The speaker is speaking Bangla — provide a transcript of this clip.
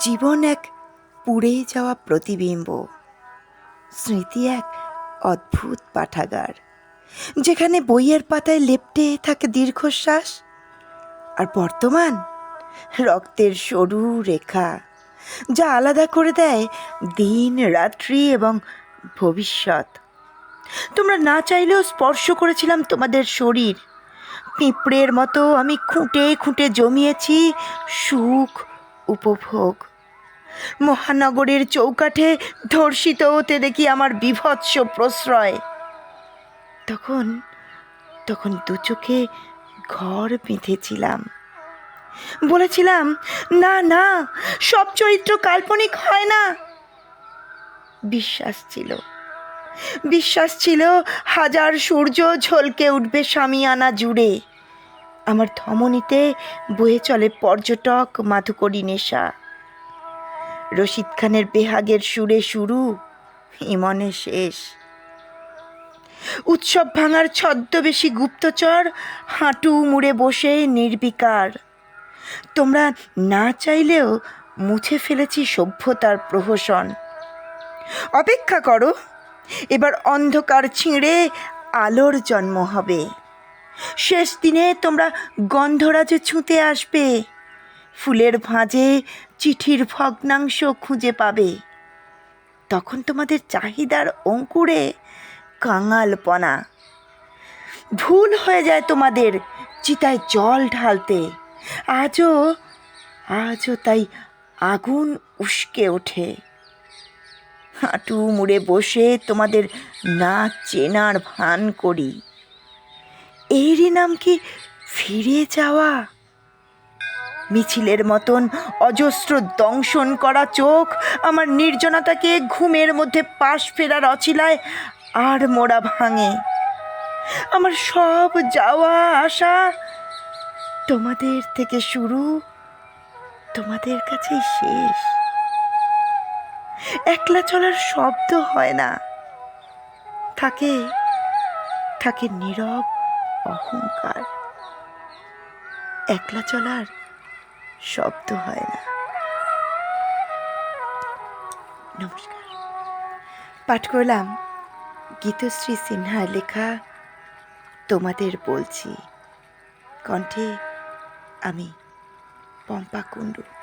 জীবন এক পুড়ে যাওয়া প্রতিবিম্ব। স্মৃতি এক অদ্ভুত পাঠাগার, যেখানে বইয়ের পাতায় লেপটে থাকে দীর্ঘশ্বাস। আর বর্তমান রক্তের সরু রেখা, যা আলাদা করে দেয় দিন, রাত্রি এবং ভবিষ্যৎ। তোমরা না চাইলেও স্পর্শ করেছিলাম তোমাদের শরীর। পিঁপড়ের মতো আমি খুঁটে খুঁটে জমিয়েছি সুখ উপভোগ। মহানগরের চৌকাঠে ধর্ষিত হতে দেখি আমার বিভৎস প্রশ্রয়। তখন তখন দু চোখে ঘর বেঁধেছিলাম। বলেছিলাম, না না, সব চরিত্র কাল্পনিক হয় না। বিশ্বাস ছিল। বিশ্বাস ছিল হাজার সূর্য ঝলকে উঠবে স্বামীয়ানা জুড়ে। আমার ধমনীতে বয়ে চলে পর্যটক মাধুকরী নেশা। রশিদ খানের বেহাগের সুরে শুরু, ইমনে শেষ। উৎসব ভাঙার ছদ্মবেশী গুপ্তচর, হাঁটু মুড়ে বসে নির্বিকার। তোমরা না চাইলেও মুছে ফেলেছি সভ্যতার প্রহসন। অপেক্ষা করো, এবার অন্ধকার ছিঁড়ে আলোর জন্ম হবে। শেষ দিনে তোমরা গন্ধরাজে ছুঁতে আসবে। ফুলের ভাঁজে চিঠির ভগ্নাংশ খুঁজে পাবে। তখন তোমাদের চাহিদার অঙ্কুরে কাঙালপনা। ভুল হয়ে যায় তোমাদের চিতায় জল ঢালতে। আজও আজও তাই আগুন উস্কে ওঠে। হাঁটু মুড়ে বসে তোমাদের না চেনার ভান করি। এরই নাম কি ফিরে যাওয়া? মিছিলের মতন অজস্র দংশন করা চোখ, আমার নির্জনতাকে ঘুমের মধ্যে পাশ ফেরার অছিলায় আর মোড়া ভাঙে। আমার সব যাওয়া আসা তোমাদের থেকে শুরু তোমাদের কাছেই শেষ। একলা চলার শব্দ হয় না। থাকে থাকে নীরব অহংকার। একলা চলার শব্দ হয় না। নমস্কার। পাঠ করলাম গীতশ্রী সিনহার লেখা, তোমাদের বলছি। কণ্ঠে আমি পম্পা কুণ্ডু।